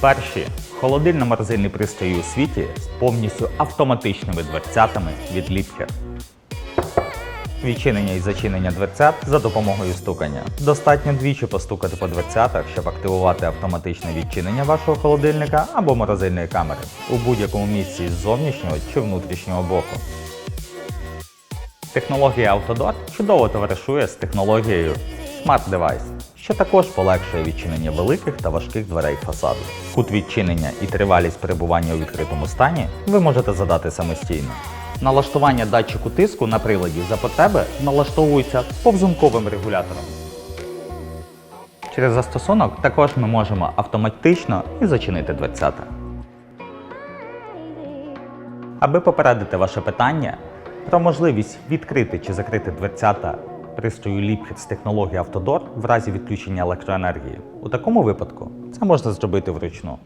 Перші холодильно-морозильні пристрої у світі з повністю автоматичними дверцятами від Liebherr. Відчинення і зачинення дверцят за допомогою стукання. Достатньо двічі постукати по дверцятах, щоб активувати автоматичне відчинення вашого холодильника або морозильної камери у будь-якому місці з зовнішнього чи внутрішнього боку. Технологія Autodoor чудово товаришує з технологією Smart Device, що також полегшує відчинення великих та важких дверей фасаду. Кут відчинення і тривалість перебування у відкритому стані ви можете задати самостійно. Налаштування датчику тиску на приладі за потреби налаштовується повзунковим регулятором. Через застосунок також ми можемо автоматично і зачинити дверцята. Аби попередити ваше питання про можливість відкрити чи закрити дверцята пристрою Liebherr з технології Автодор в разі відключення електроенергії. У такому випадку це можна зробити вручну.